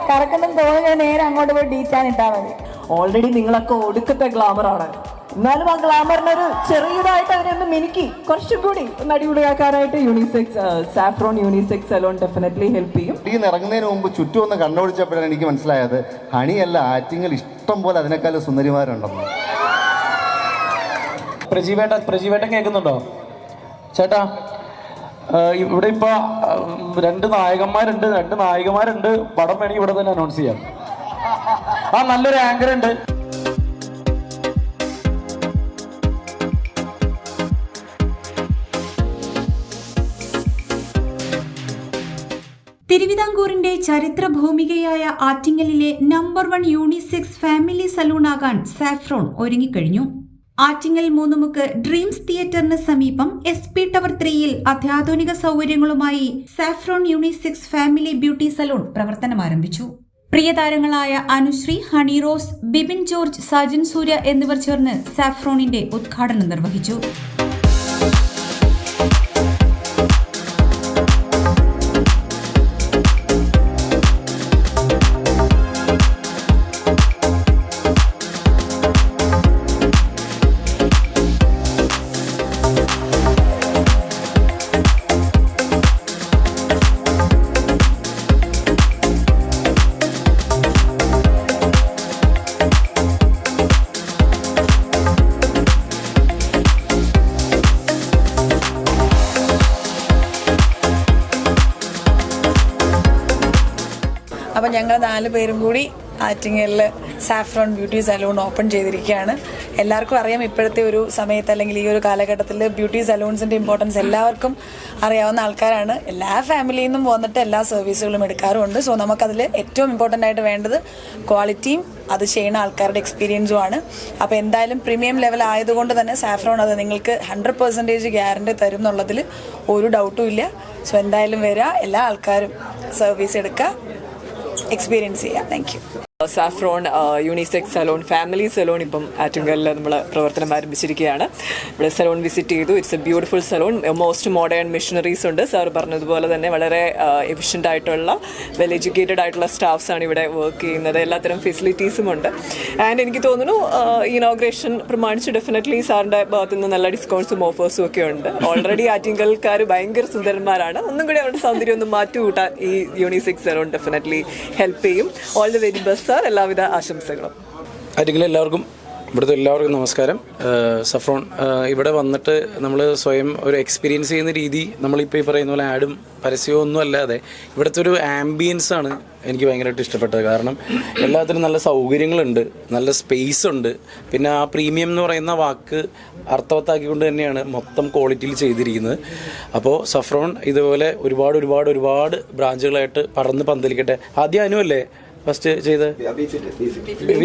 ഉണ്ടാക്കണമെന്ന് തോന്നുക നേരെ അങ്ങോട്ട് പോയി ഡീറ്റാൻ ഇട്ടാൽ മതി. ഓൾറെഡി നിങ്ങളൊക്കെ ഒടുക്കത്തെ ഗ്ലാമറാണ് എന്നാലും ആ ഗ്ലാമറിനൊരു ചെറിയതായിട്ട് അവരെ ഒന്ന് മിനുക്കി. കുറച്ചും കൂടി ഒന്ന് അടിപൊളിയാക്കാനായിട്ട് unisex Saffron unisex salon definitely help ചെയ്യും. ഈ ഇറങ്ങുന്നതിന് മുമ്പ് ചുറ്റും ഒന്ന് കണ്ണോടിച്ചപ്പോഴാണ് എനിക്ക് മനസ്സിലായത്. ഹണിയല്ല ആറ്റിങ്ങൾ ഇഷ്ടം പോലെ അതിനേക്കാളും സുന്ദരിമാരുണ്ടെന്ന്. പ്രജീവേട്ട പ്രജീവേട്ടൻ കേൾക്കുന്നുണ്ടോ? ചേട്ടാ ഇവിടെ ഇപ്പൊ രണ്ട് നായകന്മാരുണ്ട് രണ്ട് നായികമാരുണ്ട്. പടം വേണമെങ്കിൽ ഇവിടെ തന്നെ അനൗൺസ് ചെയ്യാം. ആ നല്ലൊരു ആങ്കർ ഉണ്ട്. തിരുവിതാംകൂറിന്റെ ചരിത്ര ഭൂമികയായ ആറ്റിങ്ങലിലെ നമ്പർ വൺ യൂണിസെക്സ് ഫാമിലി സലൂണാകാൻ സാഫ്രോൺ ഒരുങ്ങിക്കഴിഞ്ഞു. ആറ്റിങ്ങൽ മൂന്നുമുക്ക് ഡ്രീംസ് തിയേറ്ററിന് സമീപം എസ് പി ടവർ ത്രീയിൽ അത്യാധുനിക സൗകര്യങ്ങളുമായി Saffron unisex family beauty salon പ്രവർത്തനം ആരംഭിച്ചു പ്രിയതാരങ്ങളായ അനുശ്രീ ഹണി റോസ് ബിബിൻ ജോർജ് സജിൻ സൂര്യ എന്നിവർ ചേർന്ന് സാഫ്രോണിന്റെ ഉദ്ഘാടനം നിർവഹിച്ചു. ഞങ്ങൾ നാല് പേരും കൂടി ആറ്റിങ്ങലിൽ സാഫ്രോൺ ബ്യൂട്ടി സലൂൺ ഓപ്പൺ ചെയ്തിരിക്കുകയാണ്. എല്ലാവർക്കും അറിയാം ഇപ്പോഴത്തെ ഒരു സമയത്ത് അല്ലെങ്കിൽ ഈ ഒരു കാലഘട്ടത്തിൽ ബ്യൂട്ടി സലൂൺസിന്റെ ഇമ്പോർട്ടൻസ് എല്ലാവർക്കും അറിയാവുന്ന ആൾക്കാരാണ്. എല്ലാ ഫാമിലിയിൽ നിന്നും വന്നിട്ട് എല്ലാ സർവീസുകളും എടുക്കാറുമുണ്ട്. സോ നമുക്കതിൽ ഏറ്റവും ഇമ്പോർട്ടന്റ് ആയിട്ട് വേണ്ടത് ക്വാളിറ്റിയും അത് ചെയ്യുന്ന ആൾക്കാരുടെ എക്സ്പീരിയൻസും ആണ്. അപ്പോൾ എന്തായാലും പ്രീമിയം ലെവൽ ആയതുകൊണ്ട് തന്നെ സാഫ്രോൺ അത് നിങ്ങൾക്ക് ഹൺഡ്രഡ് പെർസെന്റേജ് ഗ്യാരണ്ടി തരും എന്നുള്ളതിൽ ഒരു ഡൗട്ടും ഇല്ല. സോ എന്തായാലും വരിക എല്ലാ ആൾക്കാരും സർവീസ് എടുക്കുക എക്സ്പീരിയൻസ് ചെയ്യാം thank you Saffron unisex salon family salon ഇപ്പം ആറ്റുങ്കലിൽ നമ്മൾ പ്രവർത്തനം ആരംഭിച്ചിരിക്കുകയാണ്. ഇവിടെ സലോൺ വിസിറ്റ് ചെയ്തു. It's a beautiful salon most modern machineries ഉണ്ട്. സാർ പറഞ്ഞതുപോലെ തന്നെ വളരെ എഫിഷ്യന്റ് ആയിട്ടുള്ള വെൽ എഡ്യൂക്കേറ്റഡ് ആയിട്ടുള്ള സ്റ്റാഫ്സാണ് ഇവിടെ വർക്ക് ചെയ്യുന്നത്. എല്ലാത്തരം ഫെസിലിറ്റീസും ഉണ്ട്. ആൻഡ് എനിക്ക് തോന്നുന്നു ഇനോഗ്രേഷൻ പ്രമാണിച്ച് ഡെഫിനറ്റ്ലി സാറിന്റെ ഭാഗത്തു നിന്ന് നല്ല ഡിസ്കൗണ്ട്സും ഓഫേഴ്സും ഒക്കെ ഉണ്ട്. ഓൾറെഡി ആറ്റിങ്കൽക്കാർ ഭയങ്കര സുന്ദരന്മാരാണ്. ഒന്നും കൂടി അവരുടെ സൗന്ദര്യം ഒന്ന് മാറ്റി കൂട്ടാൻ ഈ യൂണിസെക്സ് സലോൺ ഡെഫിനറ്റ്ലി ഹെൽപ്പ് ചെയ്യും. All the very best sir എല്ലാവിധ ആശംസകളും. അല്ലെങ്കിൽ എല്ലാവർക്കും ഇവിടുത്തെ എല്ലാവർക്കും നമസ്കാരം. സഫ്രോൺ ഇവിടെ വന്നിട്ട് നമ്മൾ സ്വയം ഒരു എക്സ്പീരിയൻസ് ചെയ്യുന്ന രീതി നമ്മളിപ്പോൾ ഈ പറയുന്ന പോലെ ആഡും പരസ്യവും ഒന്നും അല്ലാതെ ഇവിടുത്തെ ഒരു ആംബിയൻസ് ആണ് എനിക്ക് ഭയങ്കരമായിട്ട് ഇഷ്ടപ്പെട്ടത്. കാരണം എല്ലാത്തിനും നല്ല സൗകര്യങ്ങളുണ്ട് നല്ല സ്പേസ് ഉണ്ട്. പിന്നെ ആ പ്രീമിയം എന്ന് പറയുന്ന വാക്ക് അർത്ഥവത്താക്കിക്കൊണ്ട് തന്നെയാണ് മൊത്തം ക്വാളിറ്റിയിൽ ചെയ്തിരിക്കുന്നത്. അപ്പോൾ സഫ്രോൺ ഇതുപോലെ ഒരുപാട് ഒരുപാട് ഒരുപാട് ബ്രാഞ്ചുകളായിട്ട് പറന്ന് പന്തലിക്കട്ടെ. ആദ്യം അനുവല്ലേ ഫസ്റ്റ് ചെയ്ത്?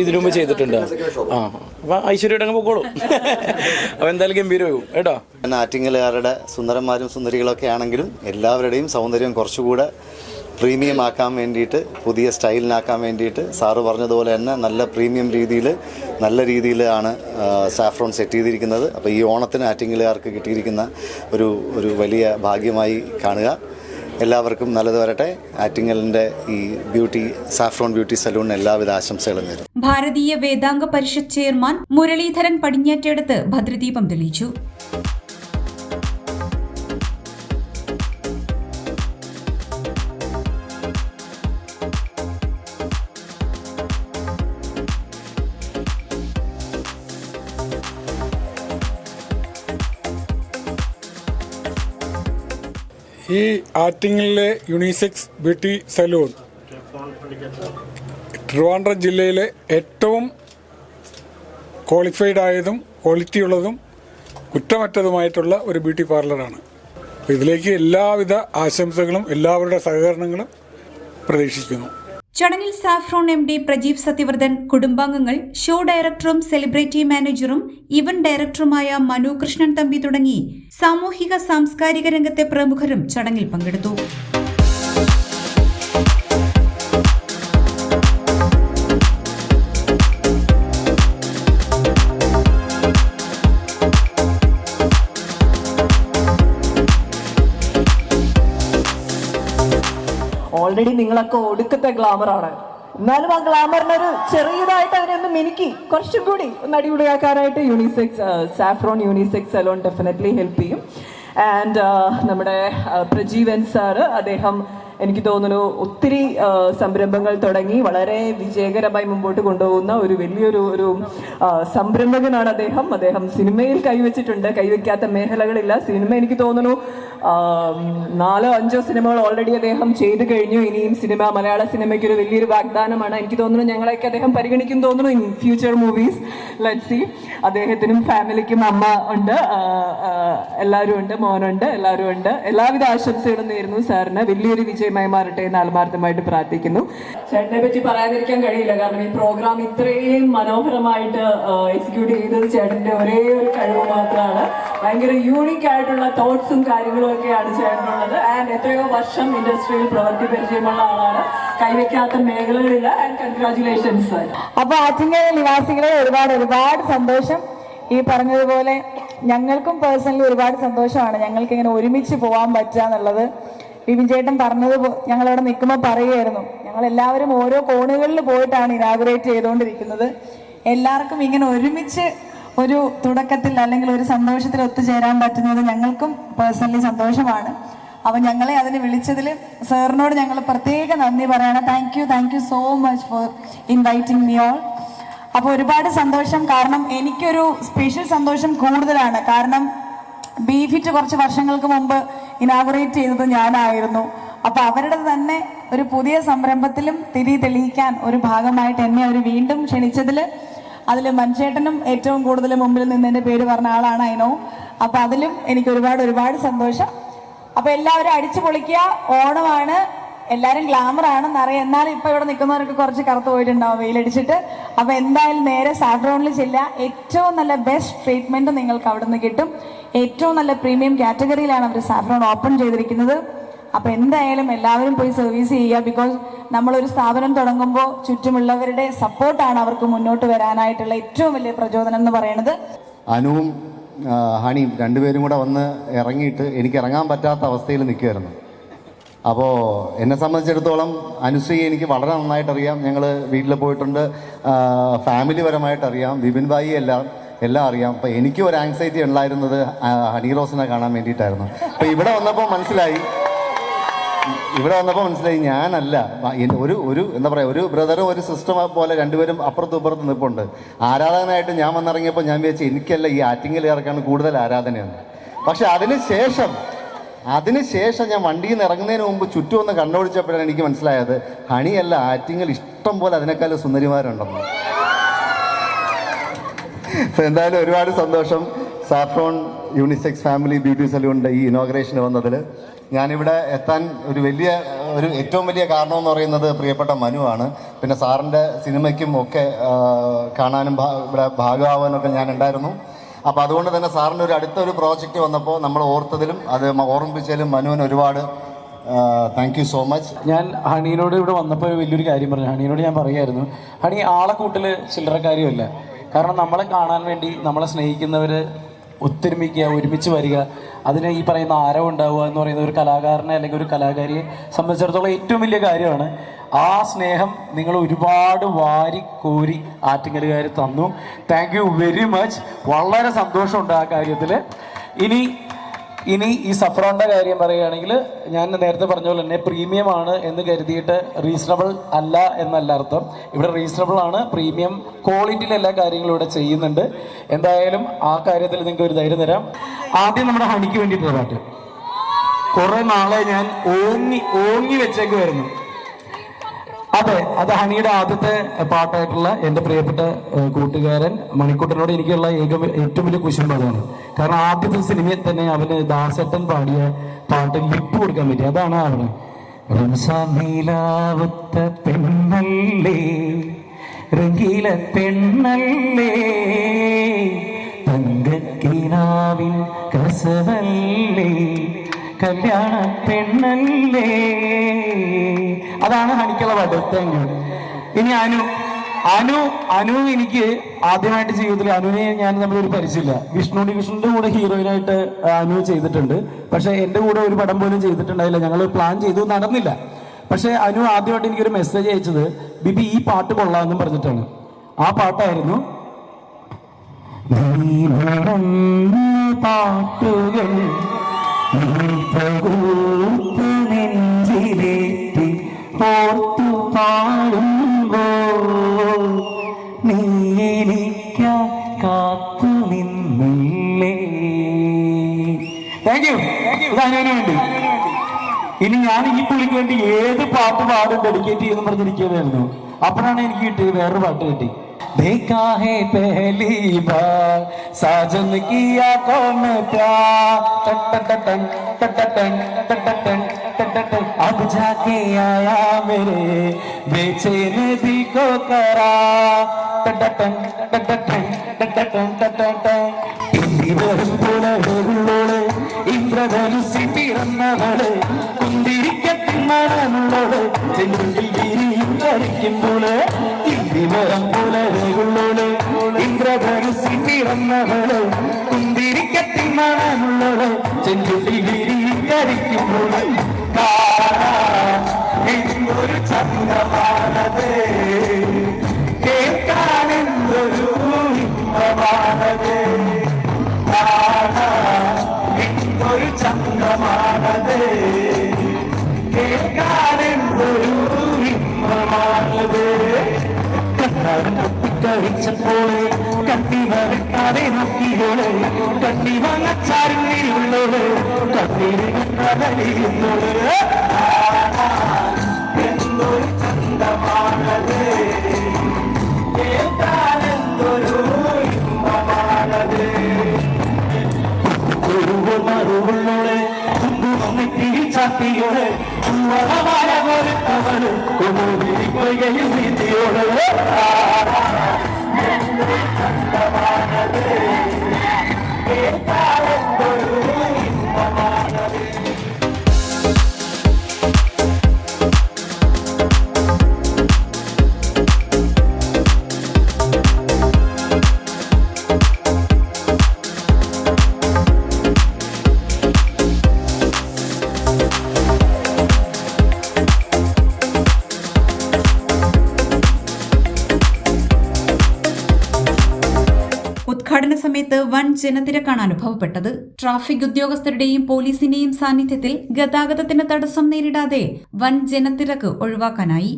ഇതിനു മുമ്പ് ചെയ്തിട്ടുണ്ട്. ആ അപ്പൊ ഐശ്വര്യയുടെ അങ്ങ് പൊക്കോളൂ. അപ്പൊ എന്തായാലും ഗംഭീരമാകും കേട്ടോ? ആറ്റിങ്ങലുകാരുടെ സുന്ദരന്മാരും സുന്ദരികളൊക്കെ ആണെങ്കിലും എല്ലാവരുടെയും സൗന്ദര്യം കുറച്ചുകൂടെ പ്രീമിയം ആക്കാൻ വേണ്ടിയിട്ട് പുതിയ സ്റ്റൈലിനാക്കാൻ വേണ്ടിയിട്ട് സാറ് പറഞ്ഞതുപോലെ തന്നെ നല്ല പ്രീമിയം രീതിയിൽ നല്ല രീതിയിലാണ് ആണ് സാഫ്രോൺ സെറ്റ് ചെയ്തിരിക്കുന്നത്. അപ്പോൾ ഈ ഓണത്തിന് ആറ്റിങ്ങലുകാർക്ക് കിട്ടിയിരിക്കുന്ന ഒരു ഒരു വലിയ ഭാഗ്യമായി കാണുക. എല്ലാവർക്കും നല്ലത് വരട്ടെ. ആറ്റിങ്ങലിന്റെ ഈ ബ്യൂട്ടി സാഫ്രോൺ ബ്യൂട്ടി സലൂണിന് എല്ലാവിധ ആശംസകളും നേരും ഭാരതീയ വേദാംഗ പരിഷത്ത് ചെയർമാൻ മുരളീധരൻ പടിഞ്ഞാറ്റെടുത്ത് ഭദ്രദീപം തെളിയിച്ചു. ഈ ആറ്റിങ്ങലിലെ യുണിസെക്സ് ബ്യൂട്ടി സലൂൺ ട്രിവാൻഡ്രം ജില്ലയിലെ ഏറ്റവും ക്വാളിഫൈഡ് ആയതും ക്വാളിറ്റി ഉള്ളതും കുറ്റമറ്റതുമായിട്ടുള്ള ഒരു ബ്യൂട്ടി പാർലറാണ് ഇതിലേക്ക് എല്ലാവിധ ആശംസകളും എല്ലാവരുടെ സഹകരണങ്ങളും പ്രതീക്ഷിക്കുന്നു. ചടങ്ങിൽ Saffron M D Prajeev Sathyavardhan കുടുംബാംഗങ്ങൾ ഷോ ഡയറക്ടറും സെലിബ്രിറ്റി മാനേജറും ഇവന്റ് ഡയറക്ടറുമായ മനു കൃഷ്ണൻ തമ്പി തുടങ്ങി സാമൂഹിക സാംസ്കാരിക രംഗത്തെ പ്രമുഖരും ചടങ്ങിൽ പങ്കെടുത്തു. ഓൾറെഡി നിങ്ങളൊക്കെ ഒടുക്കത്തെ ഗ്ലാമറാണ് എന്നാലും ആ ഗ്ലാമറിനൊരു ചെറിയതായിട്ട് അതിനെ ഒന്ന് മിനുക്കി കുറച്ചും കൂടി ഒന്ന് അടിപൊളിയാക്കാനായിട്ട് unisex Saffron unisex salon definitely help ചെയ്യും. ആൻഡ് നമ്മുടെ പ്രജീവൻ സാറ് അദ്ദേഹം എനിക്ക് തോന്നുന്നു ഒത്തിരി സംരംഭങ്ങൾ തുടങ്ങി വളരെ വിജയകരമായി മുമ്പോട്ട് കൊണ്ടുപോകുന്ന ഒരു വലിയൊരു ഒരു സംരംഭകനാണ് അദ്ദേഹം. അദ്ദേഹം സിനിമയിൽ കൈവച്ചിട്ടുണ്ട്. കൈവയ്ക്കാത്ത മേഖലകളില്ല. സിനിമ എനിക്ക് തോന്നുന്നു നാലോ അഞ്ചോ സിനിമകൾ ഓൾറെഡി അദ്ദേഹം ചെയ്തു കഴിഞ്ഞു. ഇനിയും സിനിമ മലയാള സിനിമയ്ക്ക് ഒരു വലിയൊരു വാഗ്ദാനമാണ്. എനിക്ക് തോന്നുന്നു ഞങ്ങളെയൊക്കെ അദ്ദേഹം പരിഗണിക്കും തോന്നുന്നു in future movies let see അദ്ദേഹത്തിനും ഫാമിലിക്കും അമ്മ ഉണ്ട്. എല്ലാവരും ഉണ്ട്. മോനുണ്ട്. എല്ലാവരും ഉണ്ട്. എല്ലാവിധ ആശംസകളും നേരുന്നു സാറിന്. വലിയൊരു വിജയമായി മാറട്ടെ എന്ന് ആത്മാർത്ഥമായിട്ട് പ്രാർത്ഥിക്കുന്നു. ചേട്ടനെ പറ്റി പറയാതിരിക്കാൻ കഴിയില്ല. കാരണം ഈ പ്രോഗ്രാം ഇത്രയും മനോഹരമായിട്ട് എക്സിക്യൂട്ട് ചെയ്തത് ചേട്ടന്റെ ഒരേ ഒരു കഴിവ് മാത്രമാണ്. ഭയങ്കര യൂണിക് ആയിട്ടുള്ള തോട്ട്സും കാര്യങ്ങളും ഒക്കെയാണ് ചേട്ടനുള്ളത്. ആൻഡ് എത്രയോ വർഷം ഇൻഡസ്ട്രിയിൽ പ്രവർത്തി പരിചയമുള്ള ആളാണ്. കൈവയ്ക്കാത്ത മേഖലകളില്ല. ആൻഡ് കൺഗ്രാചുലേഷൻസ് അപ്പൊ ആറ്റിങ്ങൽ നിവാസികളെ ഒരുപാട് ഒരുപാട് സന്തോഷം. ഈ പറഞ്ഞതുപോലെ ഞങ്ങൾക്കും പേഴ്സണലി ഒരുപാട് സന്തോഷമാണ്. ഞങ്ങൾക്ക് ഇങ്ങനെ ഒരുമിച്ച് പോകാൻ പറ്റുക എന്നുള്ളത് ബിബിൻ ചേട്ടൻ പറഞ്ഞത് ഞങ്ങൾ അവിടെ നിൽക്കുമ്പോൾ പറയുമായിരുന്നു ഞങ്ങൾ എല്ലാവരും ഓരോ കോണുകളിൽ പോയിട്ടാണ് ഇനാഗുറേറ്റ് ചെയ്തുകൊണ്ടിരിക്കുന്നത്. എല്ലാവർക്കും ഇങ്ങനെ ഒരുമിച്ച് ഒരു തുടക്കത്തിൽ അല്ലെങ്കിൽ ഒരു സന്തോഷത്തിൽ ഒത്തുചേരാൻ പറ്റുന്നത് ഞങ്ങൾക്കും പേഴ്സണലി സന്തോഷമാണ്. അപ്പൊ ഞങ്ങളെ അതിന് വിളിച്ചതിൽ സാറിനോട് ഞങ്ങൾ പ്രത്യേക നന്ദി പറയണം. Thank you thank you so much for inviting me all അപ്പോൾ ഒരുപാട് സന്തോഷം. കാരണം എനിക്കൊരു സ്പെഷ്യൽ സന്തോഷം കൂടുതലാണ്. കാരണം ബീഫിറ്റ് കുറച്ച് വർഷങ്ങൾക്ക് മുമ്പ് ഇനാഗുറേറ്റ് ചെയ്തത് ഞാനായിരുന്നു. അപ്പൊ അവരുടെ തന്നെ ഒരു പുതിയ സംരംഭത്തിലും തിരി തെളിയിക്കാൻ ഒരു ഭാഗമായിട്ട് എന്നെ അവർ വീണ്ടും ക്ഷണിച്ചതിൽ അതിൽ മൻചേട്ടനും ഏറ്റവും കൂടുതൽ മുമ്പിൽ നിന്ന് എന്റെ പേര് പറഞ്ഞ ആളാണ് അതിനോ അപ്പൊ അതിലും എനിക്ക് ഒരുപാട് ഒരുപാട് സന്തോഷം. അപ്പൊ എല്ലാവരും അടിച്ചു പൊളിക്കുക ഓണമാണ്. എല്ലാരും ഗ്ലാമർ ആണെന്ന് അറിയാം. എന്നാലും ഇപ്പൊ ഇവിടെ നിൽക്കുന്നവർക്ക് കുറച്ച് കറുത്ത് പോയിട്ടുണ്ടാവും വെയിലടിച്ചിട്ട്. അപ്പൊ എന്തായാലും നേരെ സാഫ്രോണിൽ ചെല്ലുക. ഏറ്റവും നല്ല ബെസ്റ്റ് ട്രീറ്റ്മെന്റ് നിങ്ങൾക്ക് അവിടെ നിന്ന് കിട്ടും. ഏറ്റവും നല്ല പ്രീമിയം കാറ്റഗറിയിലാണ് അവർ സാഫ്രോൺ ഓപ്പൺ ചെയ്തിരിക്കുന്നത്. അപ്പൊ എന്തായാലും എല്ലാവരും പോയി സർവീസ് ചെയ്യുക. ബിക്കോസ് നമ്മൾ ഒരു സ്ഥാപനം തുടങ്ങുമ്പോൾ ചുറ്റുമുള്ളവരുടെ സപ്പോർട്ടാണ് അവർക്ക് മുന്നോട്ട് വരാനായിട്ടുള്ള ഏറ്റവും വലിയ പ്രചോദനം എന്ന് പറയുന്നത്. അനുവും ഹണിയും രണ്ടുപേരും കൂടെ വന്ന് ഇറങ്ങിയിട്ട് എനിക്ക് ഇറങ്ങാൻ പറ്റാത്ത അവസ്ഥയിൽ നിൽക്കുമായിരുന്നു അപ്പോൾ എന്നെ സംബന്ധിച്ചിടത്തോളം അനുശ്രീ എനിക്ക് വളരെ നന്നായിട്ട് അറിയാം ഞങ്ങൾ വീട്ടിൽ പോയിട്ടുണ്ട്. ഫാമിലി പരമായിട്ട് അറിയാം. വിപിൻ ഭായി എല്ലാം എല്ലാം അറിയാം. അപ്പോൾ എനിക്ക് ഒരു ആങ്സൈറ്റി ഉണ്ടായിരുന്നത് ഹണി റോസിനെ കാണാൻ വേണ്ടിയിട്ടായിരുന്നു. അപ്പോൾ ഇവിടെ വന്നപ്പോൾ മനസ്സിലായി. ഇവിടെ വന്നപ്പോൾ മനസ്സിലായി ഞാനല്ല. ഒരു ഒരു എന്താ പറയുക ഒരു ബ്രദറും ഒരു സിസ്റ്ററും പോലെ രണ്ടുപേരും അപ്പുറത്തും ഇപ്പുറത്തും നിൽപ്പുണ്ട് ആരാധനയായിട്ട് ഞാൻ വന്നിറങ്ങിയപ്പോൾ ഞാൻ വിചാരിച്ചു എനിക്കല്ല ഈ ആറ്റിങ്ങലുകാർക്കാണ് കൂടുതൽ ആരാധനയാണ് പക്ഷെ അതിന് ശേഷം അതിനുശേഷം ഞാൻ വണ്ടിയിൽ നിന്ന് ഇറങ്ങുന്നതിന് മുമ്പ് ചുറ്റും ഒന്ന് കണ്ണോടിച്ചപ്പോഴാണ് എനിക്ക് മനസ്സിലായത് ഹണിയല്ല ആറ്റിങ്ങൽ ഇഷ്ടം പോലെ അതിനേക്കാളും സുന്ദരിമാരുണ്ടെന്ന്. എന്തായാലും ഒരുപാട് സന്തോഷം. സാഫ്രോൺ യൂണിസെക്സ് ഫാമിലി ബ്യൂട്ടി സലൂണിന്റെ ഈ ഇനോഗ്രേഷന് വന്നതിൽ ഞാനിവിടെ എത്താൻ ഒരു വലിയ ഒരു ഏറ്റവും വലിയ കാരണം എന്ന് പറയുന്നത് പ്രിയപ്പെട്ട മനുവാണ് പിന്നെ സാറിന്റെ സിനിമയ്ക്കും ഒക്കെ കാണാനും ഇവിടെ ഭാഗമാവാനൊക്കെ ഞാൻ ഉണ്ടായിരുന്നു. അപ്പോൾ അതുകൊണ്ട് തന്നെ സാറിന്റെ ഒരു അടുത്തൊരു പ്രോജക്റ്റ് വന്നപ്പോൾ നമ്മൾ ഓർത്തതിലും അത് ഓർമ്മിപ്പിച്ചതിലും മനുവിന് ഒരുപാട് താങ്ക് യു സോ മച്ച് ഞാൻ ഹണീനോട് ഇവിടെ വന്നപ്പോൾ ഒരു വലിയൊരു കാര്യം പറഞ്ഞു. ഹണീനോട് ഞാൻ പറയായിരുന്നു ഹണി ആളെ കൂട്ടിൽ ചില്ലറ കാര്യമല്ല. കാരണം നമ്മളെ കാണാൻ വേണ്ടി നമ്മളെ സ്നേഹിക്കുന്നവർ ഒത്തൊരുമിക്കുക ഒരുമിച്ച് വരിക അതിന് ഈ പറയുന്ന ആരവ് ഉണ്ടാവുക എന്ന് പറയുന്ന ഒരു കലാകാരനെ അല്ലെങ്കിൽ ഒരു കലാകാരിയെ സംബന്ധിച്ചിടത്തോളം ഏറ്റവും വലിയ കാര്യമാണ്. ആ സ്നേഹം നിങ്ങൾ ഒരുപാട് വാരി കോരി ആറ്റിങ്ങലുകാർ തന്നു. താങ്ക് യു വെരി മച്ച് വളരെ സന്തോഷമുണ്ട് ആ കാര്യത്തിൽ ഇനി ഇനി ഈ സഫ്രോണിന്റെ കാര്യം പറയുകയാണെങ്കിൽ ഞാൻ നേരത്തെ പറഞ്ഞ പോലെ തന്നെ പ്രീമിയം ആണ് എന്ന് കരുതിയിട്ട് റീസണബിൾ അല്ല എന്നല്ല അർത്ഥം. ഇവിടെ റീസണബിൾ ആണ് പ്രീമിയം ക്വാളിറ്റിയിൽ എല്ലാ കാര്യങ്ങളും ഇവിടെ ചെയ്യുന്നുണ്ട്. എന്തായാലും ആ കാര്യത്തിൽ നിങ്ങൾക്ക് ഒരു ധൈര്യം തരാം. ആദ്യം നമ്മുടെ ഹണിക്ക് വേണ്ടിയിട്ടുള്ള പാട്ട് കുറേ നാളെ ഞാൻ ഓങ്ങി ഓങ്ങി വെച്ചേക്കുമായിരുന്നു അതെ അത് ഹണിയുടെ ആദ്യത്തെ പാട്ടായിട്ടുള്ള എന്റെ പ്രിയപ്പെട്ട കൂട്ടുകാരൻ മണിക്കുട്ടനോട് എനിക്കുള്ള ഏക ഏറ്റവും വലിയ കുശുമ്പ് അതാണ് കാരണം ആദ്യത്തെ സിനിമയിൽ തന്നെ അവന് ദാസേട്ടൻ പാടിയ പാട്ട് ലിപ്പ് കൊടുക്കാൻ പറ്റി. അതാണ് അവന്. റംസാമീലാവത്ത പെണ്ണല്ലേ റംഗീല പെണ്ണല്ലേ തങ്കക്കിനാവിൻ കസവല്ലേ കല്യാണ പെണ്ണല്ലേ? അതാണ് ഹണിക്കുള്ള പാട്ട് താങ്ക് യു ഇനി അനു. അനു അനു എനിക്ക് ആദ്യമായിട്ട് ജീവിതത്തിൽ അനുവിനെ ഞാൻ നമ്മളൊരു പരിചയമില്ല. വിഷ്ണു വിഷ്ണുവിന്റെ കൂടെ ഹീറോയിനായിട്ട് അനു ചെയ്തിട്ടുണ്ട്. പക്ഷെ എന്റെ കൂടെ ഒരു പടം പോലും ചെയ്തിട്ടുണ്ടായില്ല. ഞങ്ങൾ പ്ലാൻ ചെയ്തു നടന്നില്ല. പക്ഷെ അനു ആദ്യമായിട്ട് എനിക്കൊരു മെസ്സേജ് അയച്ചത് ബിബി ഈ പാട്ട് കൊള്ളാമെന്നും പറഞ്ഞിട്ടാണ്. ആ പാട്ടായിരുന്നു പാട്ടുകൾ ഇനി ഞാൻ ഈ പുള്ളിക്ക് വേണ്ടി ഏത് പാട്ട് പാടും ഡെഡിക്കേറ്റ് ചെയ്യുമെന്ന് പറഞ്ഞിരിക്കുകയായിരുന്നു. അപ്പോഴാണ് എനിക്ക് കിട്ടിയത് വേറൊരു പാട്ട് കിട്ടി. देखा है पहली बार साजन किया कौन प्यार टटटटन टटटन टटटन टटटन अब जाके आया मेरे बेचैन दिल को करा टटटन टटटन टटटन टटटन ഇന്ദിവരും പുലരുള്ളോള് ഇന്ദ്രധനുസി പിറന്നവള് കുന്തിരിക്കത്തിന്മരമുള്ളോള് ചെല്ലുകിൽ വിരിയും ധരിക്കുമ്പോള് ഇന്ദിവരം പുലരുള്ളോള് ചെല്ലുകിൽ വിരിയും ധരിക്കുമ്പോൾ കാണാൻ എന്തൊരു ചന്ദ്രമാനത് കേൾക്കാൻ എന്തൊരു ഇമ്പമാനത് എന്തൊരു ചന്ദ്രമാണത് കേൾക്കാനെന്തൊരു ഇമ്പമാണത് കഴിച്ചപ്പോളെ എന്തൊരു ചന്തമാണത്. കേൾക്കാനെന്തൊരു മറുവുള്ളോളെ ചാത്തിയോടെ ചാത്തിയോളെ പൂവളമായ പോലത്തവൾ കൊണ്ടുകൊയ്കയും നീതിയോടെ ഉദ്ഘാടന വൻ ജനത്തിരക്കാണ് അനുഭവപ്പെട്ടത്. ട്രാഫിക് ഉദ്യോഗസ്ഥരുടെയും പോലീസിന്റെയും സാന്നിധ്യത്തിൽ ഗതാഗതത്തിന് തടസ്സം നേരിടാതെ വൻ ജനത്തിരക്ക് ഒഴിവാക്കാനായി.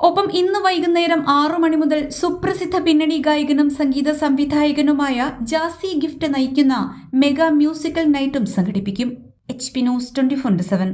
ഒപ്പം ഇന്ന് വൈകുന്നേരം ആറു മണി മുതൽ സുപ്രസിദ്ധ പിന്നണി ഗായകനും സംഗീത സംവിധായകനുമായ ജാസി ഗിഫ്റ്റ് നയിക്കുന്ന മെഗാ മ്യൂസിക്കൽ നൈറ്റും സംഘടിപ്പിക്കും. H P news twenty four seven.